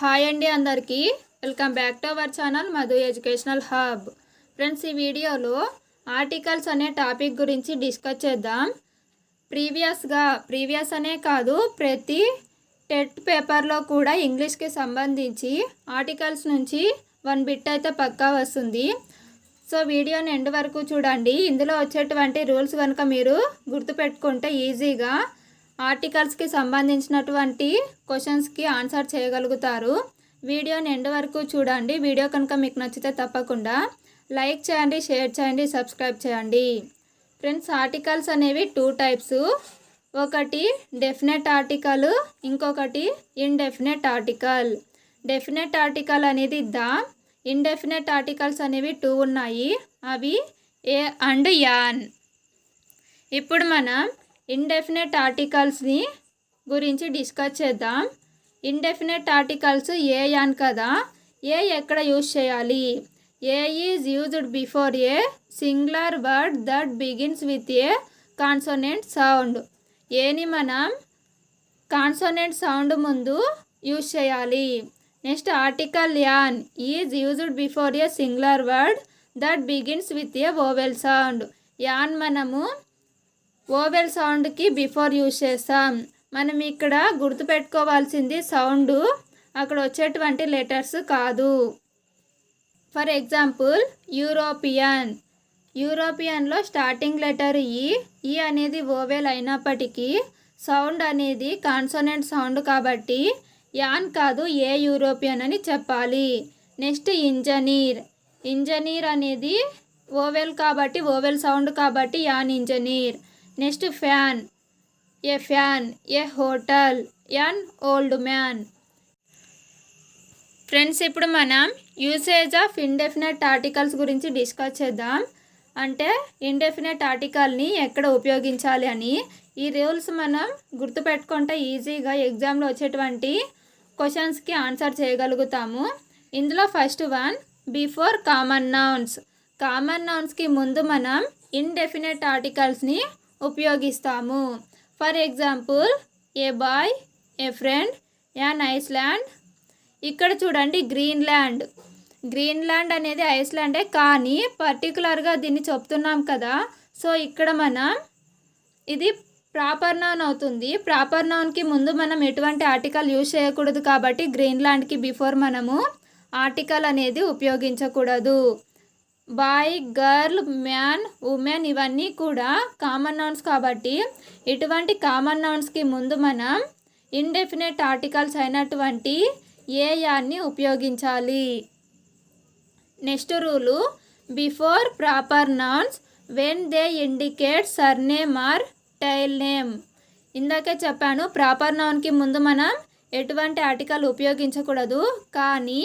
Hi అండి అందరికీ. Welcome back to our channel Madhu educational hub. Friends ఈ వీడియోలో ఆర్టికల్స్ అనే టాపిక్ గురించి డిస్కస్ చేద్దాం. ప్రీవియస్గా ప్రీవియస్ అనే కాదు ప్రతి టెట్ పేపర్లో కూడా ఇంగ్లీష్కి సంబంధించి ఆర్టికల్స్ నుంచి వన్ బిట్ అయితే పక్కా వస్తుంది. సో వీడియోని ఎండ్ వరకు చూడండి. ఇందులో వచ్చేటువంటి రూల్స్ కనుక మీరు గుర్తుపెట్టుకుంటే ఈజీగా ఆర్టికల్స్కి సంబంధించినటువంటి క్వశ్చన్స్కి ఆన్సర్ చేయగలుగుతారు. వీడియోని ఎండ్ వరకు చూడండి. వీడియో కనుక మీకు నచ్చితే తప్పకుండా లైక్ చేయండి షేర్ చేయండి సబ్స్క్రైబ్ చేయండి. ఫ్రెండ్స్ ఆర్టికల్స్ అనేవి టూ టైప్స్. ఒకటి డెఫినెట్ ఆర్టికల్ ఇంకొకటి ఇన్డెఫినెట్ ఆర్టికల్. డెఫినెట్ ఆర్టికల్ అనేది ద ఇన్డెఫినెట్ ఆర్టికల్స్ అనేవి టూ ఉన్నాయి. అవి ఏ అండ్ యాన్. ఇప్పుడు మనం ఇండెఫినెట్ ఆర్టికల్స్ని గురించి డిస్కస్ చేద్దాం. ఇండెఫినెట్ ఆర్టికల్స్ ఏ యాన్ కదా? ఏ ఎక్కడ యూజ్ చేయాలి? A is used before a singular word that begins with a consonant sound ఏని మనం కాన్సోనెంట్ సౌండ్ ముందు యూజ్ చేయాలి. Next article an is used before a singular word that begins with a vowel sound an మనము vowel సౌండ్కి before use చేస్తాం మనం ఇక్కడ గుర్తుపెట్టుకోవాల్సింది సౌండ్ అక్కడ వచ్చేటువంటి లెటర్స్ కాదు. For example European. యూరోపియన్లో starting letter E. E అనేది ఓవెల్ అయినప్పటికీ సౌండ్ అనేది కాన్సోనెంట్ సౌండ్ కాబట్టి యాన్ కాదు ఏ యూరోపియన్ అని చెప్పాలి. Next engineer. ఇంజనీర్ అనేది ఓవెల్ కాబట్టి ఓవెల్ సౌండ్ కాబట్టి an engineer. Next fan. A fan a hotel an old man. Friends ఇప్పుడు మనం యూసేజ్ ఆఫ్ ఇండెఫినెట్ ఆర్టికల్స్ గురించి డిస్కస్ చేద్దాం. అంటే ఇండెఫినెట్ ఆర్టికల్ని ఎక్కడ ఉపయోగించాలి అని. ఈ రూల్స్ మనం గుర్తుపెట్టుకుంటే ఈజీగా ఎగ్జామ్లో వచ్చేటువంటి క్వశ్చన్స్కి ఆన్సర్ చేయగలుగుతాము. ఇందులో first one before common nouns common నౌన్స్కి ముందు మనం ఇండెఫినెట్ ఆర్టికల్స్ని ఉపయోగిస్తాము. For example a boy a friend an Iceland ఇక్కడ చూడండి గ్రీన్లాండ్ గ్రీన్లాండ్ అనేది ఐస్లాండే కానీ పర్టికులర్గా దీన్ని చెప్తున్నాం కదా. సో ఇక్కడ మనం ఇది ప్రాపర్ నౌన్ అవుతుంది. ప్రాపర్ నౌన్కి ముందు మనం ఎటువంటి ఆర్టికల్ యూజ్ చేయకూడదు కాబట్టి గ్రీన్లాండ్కి బిఫోర్ మనము ఆర్టికల్ అనేది ఉపయోగించకూడదు. బాయ్ గర్ల్ మ్యాన్ ఉమెన్ ఇవన్నీ కూడా కామన్ నౌన్స్ కాబట్టి ఇటువంటి కామన్ నౌన్స్కి ముందు మనం ఇండెఫినెట్ ఆర్టికల్స్ అయినటువంటి ఏయాన్ని ఉపయోగించాలి? Next rule before proper nouns when they indicate surname or title name ఇందాకే చెప్పాను ప్రాపర్ నౌన్కి ముందు మనం ఎటువంటి ఆర్టికల్ ఉపయోగించకూడదు. కానీ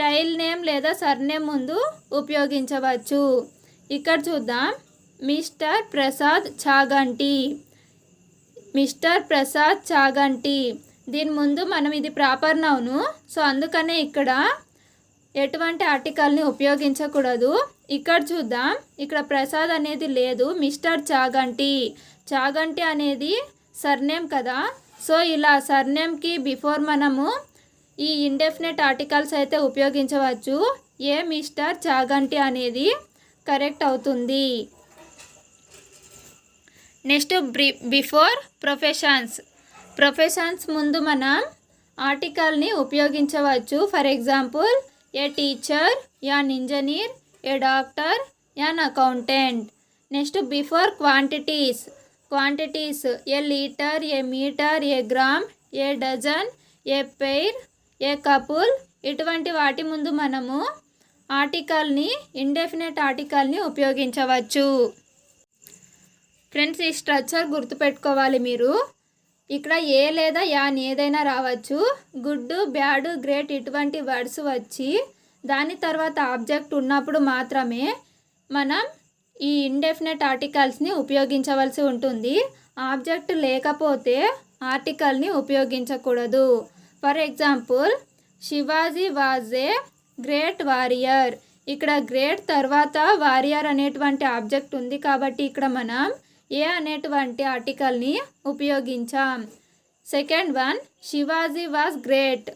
టైల్ నేమ్ లేదా సర్నేమ్ ముందు ఉపయోగించవచ్చు. ఇక్కడ చూద్దాం. మిస్టర్ ప్రసాద్ చాగంటి. మిస్టర్ ప్రసాద్ చాగంటి. దీని ముందు మనం ఇది ప్రాపర్ నౌను. సో అందుకనే ఇక్కడ ఎటువంటి ఆర్టికల్ని ఉపయోగించకూడదు. ఇక్కడ చూద్దాం. ఇక్కడ ప్రసాద్ అనేది లేదు. మిస్టర్ చాగంటి. చాగంటి అనేది సర్నేమ్ కదా. సో ఇలా సర్నేమ్కి బిఫోర్ మనము ఈ ఇండెఫినెట్ ఆర్టికల్స్ అయితే ఉపయోగించవచ్చు. ఏ మిస్టర్ చాగంటి అనేది కరెక్ట్ అవుతుంది. నెక్స్ట్ బ్రి బిఫోర్ ప్రొఫెషన్స్. ప్రొఫెషన్స్ ముందు మనం ఆర్టికల్ని ఉపయోగించవచ్చు. For example a teacher an engineer a doctor an accountant. Next before quantities. Quantities a litre a metre a gram a dozen a pair a couple ఇటువంటి వాటి ముందు మనము ఆర్టికల్ని ఇండెఫినెట్ ఆర్టికల్ని ఉపయోగించవచ్చు. ఫ్రెండ్స్ ఈ స్ట్రక్చర్ గుర్తుపెట్టుకోవాలి మీరు. ఇక్కడ ఏ లేదా యాన్ ఏదైనా రావచ్చు. గుడ్ బ్యాడ్ గ్రేట్ ఇటువంటి వర్డ్స్ వచ్చి దాని తర్వాత ఆబ్జెక్ట్ ఉన్నప్పుడు మాత్రమే మనం ఈ ఇండెఫినెట్ ఆర్టికల్స్ని ఉపయోగించవలసి ఉంటుంది. ఆబ్జెక్ట్ లేకపోతే ఆర్టికల్ని ఉపయోగించకూడదు. For example Shivaji was a great warrior. ఇక్కడ గ్రేట్ తర్వాత వారియర్ అనేటువంటి ఆబ్జెక్ట్ ఉంది కాబట్టి ఇక్కడ మనం ఏ అనేటువంటి ఆర్టికల్ని ఉపయోగించాం. Second one Shivaji was great.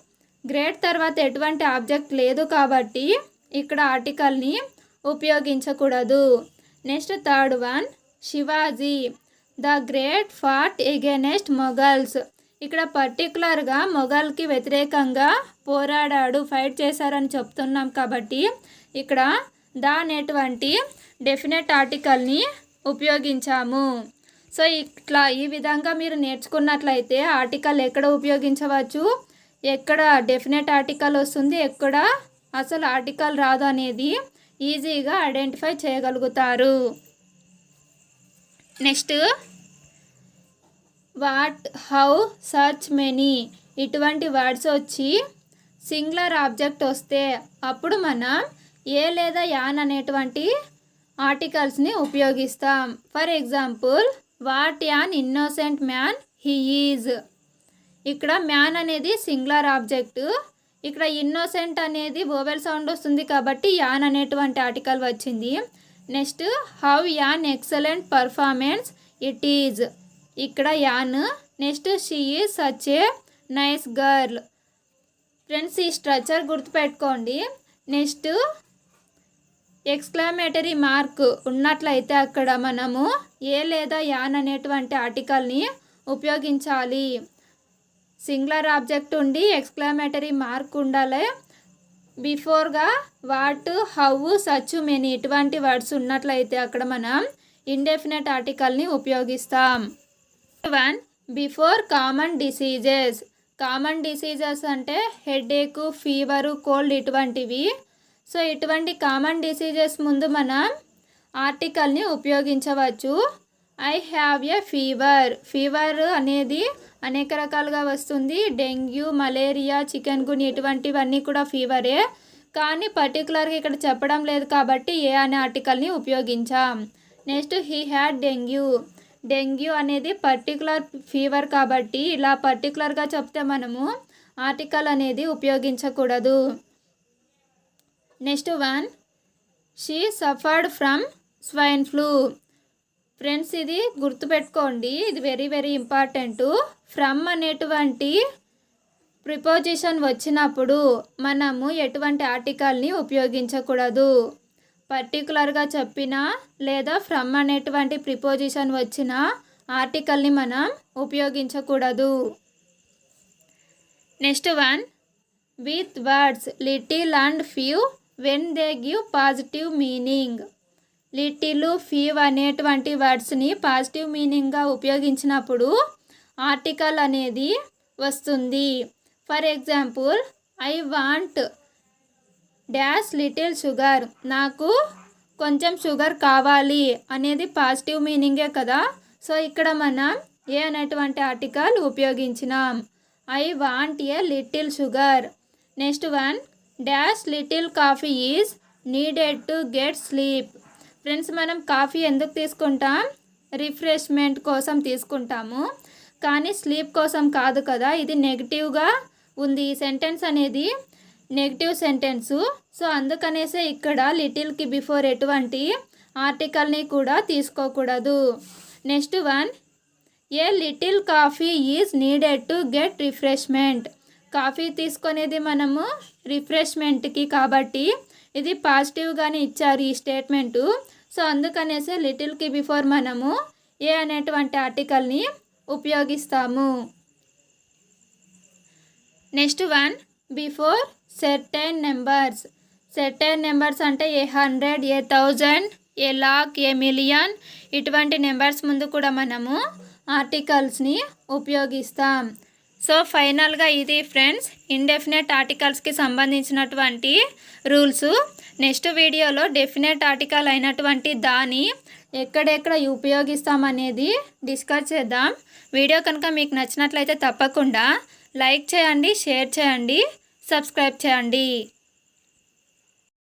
Great తర్వాత ఎటువంటి ఆబ్జెక్ట్ లేదు కాబట్టి ఇక్కడ ఆర్టికల్ని ఉపయోగించకూడదు. Next third one Shivaji. The great fought against Mughals. ఇక్కడ పర్టికులర్గా మొఘల్కి వ్యతిరేకంగా పోరాడాడు ఫైట్ చేశారని చెప్తున్నాం కాబట్టి ఇక్కడ ద అనేటువంటి డెఫినెట్ ఆర్టికల్ని ఉపయోగించాము. సో ఇట్లా ఈ విధంగా మీరు నేర్చుకున్నట్లయితే ఆర్టికల్ ఎక్కడ ఉపయోగించవచ్చు? ఎక్కడ డెఫినెట్ ఆర్టికల్ వస్తుంది? ఎక్కడ అసలు ఆర్టికల్ రాదు అనేది ఈజీగా ఐడెంటిఫై చేయగలుగుతారు. నెక్స్ట్ వాట్ హౌ సర్చ్ మెనీ ఇటువంటి వర్డ్స్ వచ్చి సింగులర్ ఆబ్జెక్ట్ వస్తే అప్పుడు మనం ఏ లేదా యాన్ అనేటువంటి ఆర్టికల్స్ని ఉపయోగిస్తాం. For example what an innocent man he is. ఇక్కడ మ్యాన్ అనేది సింగులర్ ఆబ్జెక్ట్. ఇక్కడ ఇన్నోసెంట్ అనేది ఓవెల్ సౌండ్ వస్తుంది కాబట్టి యాన్ అనేటువంటి ఆర్టికల్ వచ్చింది. Next how an excellent performance it is. ఇక్కడ an next she is such a nice girl. Friends ఈ స్ట్రక్చర్ గుర్తుపెట్టుకోండి. నెక్స్ట్ ఎక్స్క్లమేటరీ మార్క్ ఉన్నట్లయితే అక్కడ మనము ఏ లేదా యాన్ అనేటువంటి ఆర్టికల్ని ఉపయోగించాలి. సింగులర్ ఆబ్జెక్ట్ ఉండి ఎక్స్క్లమేటరీ మార్క్ ఉండాలి. బిఫోర్గా వాట్ హౌ సచ్ మెనీ ఇటువంటి వర్డ్స్ ఉన్నట్లయితే అక్కడ మనం ఇండెఫినెట్ ఆర్టికల్ని ఉపయోగిస్తాం. One before common diseases. Common diseases అంటే హెడేక్ ఫీవరు కోల్డ్ ఇటువంటివి. సో ఇటువంటి కామన్ డిసీజెస్ ముందు మనం ఆర్టికల్ని ఉపయోగించవచ్చు. I have a fever. Fever అనేది అనేక రకాలుగా వస్తుంది. డెంగ్యూ మలేరియా చికెన్ గుని ఇటువంటివన్నీ కూడా ఫీవరే. కానీ పర్టికులర్గా ఇక్కడ చెప్పడం లేదు కాబట్టి ఏ అనే ఆర్టికల్ని ఉపయోగించాం. Next he had dengue. Dengue అనేది పర్టికులర్ ఫీవర్ కాబట్టి ఇలా పర్టికులర్గా చెప్తే మనము ఆర్టికల్ అనేది ఉపయోగించకూడదు. Next one she suffered from swine flu friends ఇది గుర్తుపెట్టుకోండి. ఇది వెరీ వెరీ ఇంపార్టెంట్ ఫ్రమ్ అనేటువంటి ప్రిపోజిషన్ వచ్చినప్పుడు మనము ఎటువంటి ఆర్టికల్ని ఉపయోగించకూడదు. పర్టికులర్గా చెప్పిన లేదా ఫ్రమ్ అనేటువంటి ప్రిపోజిషన్ వచ్చిన ఆర్టికల్ని మనం ఉపయోగించకూడదు. Next one with words little and few when they give positive meaning little few అనేటువంటి వర్డ్స్ని పాజిటివ్ మీనింగ్గా ఉపయోగించినప్పుడు ఆర్టికల్ అనేది వస్తుంది. For example I want dash little sugar. నాకు కొంచెం షుగర్ కావాలి అనేది పాజిటివ్ మీనింగే కదా. సో ఇక్కడ మనం ఏ అనేటువంటి article ఉపయోగించినాం? I want a little sugar. Next one dash little coffee is needed to get sleep. Friends మనం కాఫీ ఎందుకు తీసుకుంటాం? రిఫ్రెష్మెంట్ కోసం తీసుకుంటాము. కానీ స్లీప్ కోసం కాదు కదా ఇది నెగిటివ్గా ఉంది. ఈ సెంటెన్స్ అనేది నెగిటివ్ సెంటెన్సు. సో అందుకనేసే ఇక్కడ లిటిల్కి బిఫోర్ ఎటువంటి ఆర్టికల్ని కూడా తీసుకోకూడదు. Next one a little coffee is needed to get refreshment. Coffee తీసుకునేది మనము రిఫ్రెష్మెంట్కి కాబట్టి ఇది పాజిటివ్గానే ఇచ్చారు ఈ స్టేట్మెంటు. సో అందుకనేసే లిటిల్కి బిఫోర్ మనము ఏ అనేటువంటి ఆర్టికల్ని ఉపయోగిస్తాము. Next one before certain numbers certain numbers అంటే a hundred a thousand a lakh a million ఇటువంటి నెంబర్స్ ముందు కూడా మనము ఆర్టికల్స్ని ఉపయోగిస్తాం. సో ఫైనల్గా ఇది ఫ్రెండ్స్ ఇండెఫినెట్ ఆర్టికల్స్కి సంబంధించినటువంటి రూల్స్ నెక్స్ట్ వీడియోలో డెఫినెట్ ఆర్టికల్ అయినటువంటి దాని ఎక్కడెక్కడ ఉపయోగిస్తామనేది డిస్కస్ చేద్దాం. వీడియో కనుక మీకు నచ్చినట్లయితే తప్పకుండా లైక్ చేయండి షేర్ చేయండి. సబ్స్క్రైబ్ చేయండి.